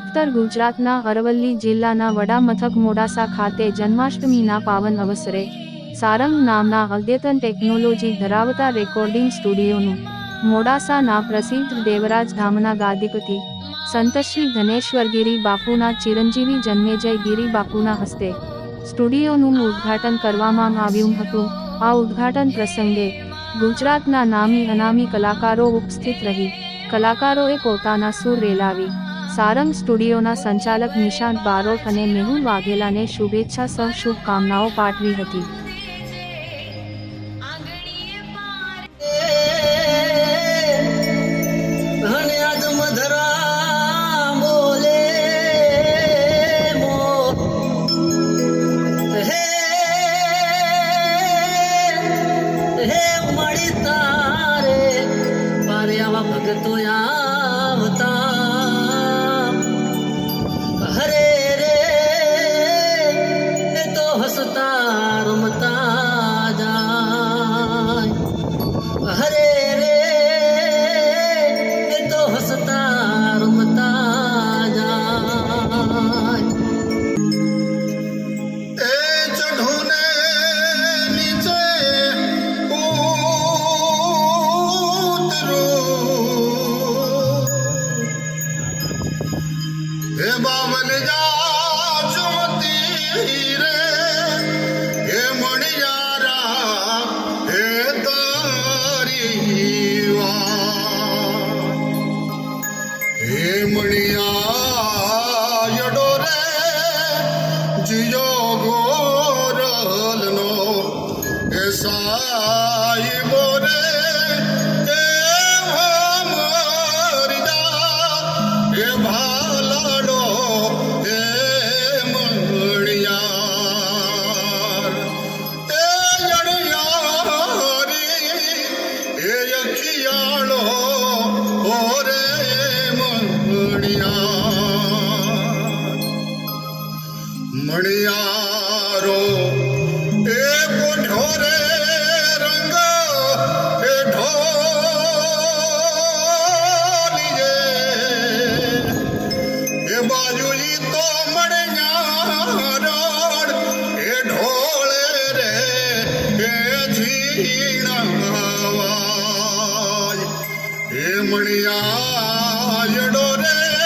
ઉત્તર ગુજરાતના અરવલ્લી જિલ્લાના વડા મથક મોડાસા ખાતે જન્માષ્ટમીના પાવન અવસરે સારંગ નામના અદ્યતન ટેકનોલોજી ધરાવતા રેકોર્ડિંગ સ્ટુડિયોનું મોડાસાના પ્રસિદ્ધ દેવરાજ ધામના ગાદીપતિ સંતશ્રી ધનેશ્વરગીરી બાપુના ચિરંજીવી જન્મેજય ગીરી બાપુના હસ્તે સ્ટુડિયોનું ઉદ્ઘાટન કરવામાં આવ્યું હતું. આ ઉદ્ઘાટન પ્રસંગે ગુજરાતના નામી અનામી કલાકારો ઉપસ્થિત રહી. કલાકારોએ પોતાના સુર રેલાવી. સારંગ સ્ટુડિયોના સંચાલક નિશાંત બારોટ અને મેહુલ વાઘેલાને શુભેચ્છા સહ શુભકામનાઓ પાઠવી હતી. ભગતો આવતા જીયો ગોરલનો એ મણિયારો, એ પોઢો રે રંગ, એ ઢોલી એ બાજુલી તો મણિયારણ, એ ઢોળે રે, એ ઝીણાવાય એ મણિયા રે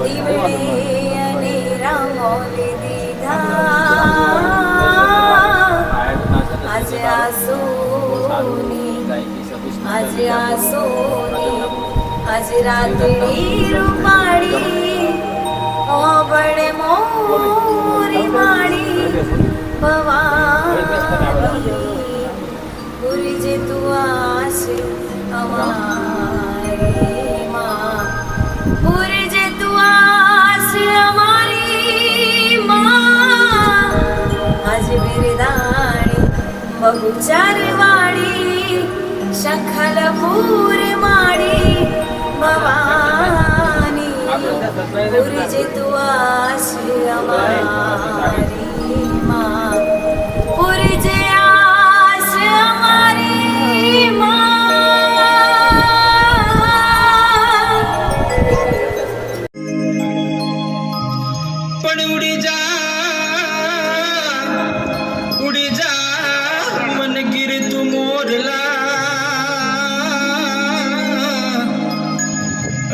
દીવડે અને રામોલ દીધા આજે આજે આસોની આજે રૂપાળી बहुचरवाणी शखलपूरमाणी भवानी गुरुजितु आश्रमारी मा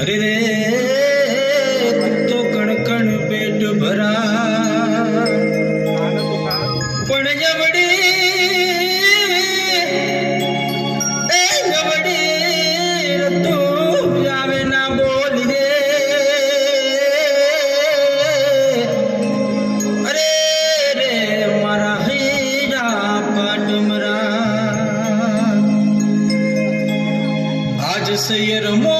અરે રે તું કણ પેટ ભરા. પણ જબડી, એ જબડી તું આવે ના બોલ રે. અરે રે, મારા હૈરા પાટમરા આજ સૈયર મો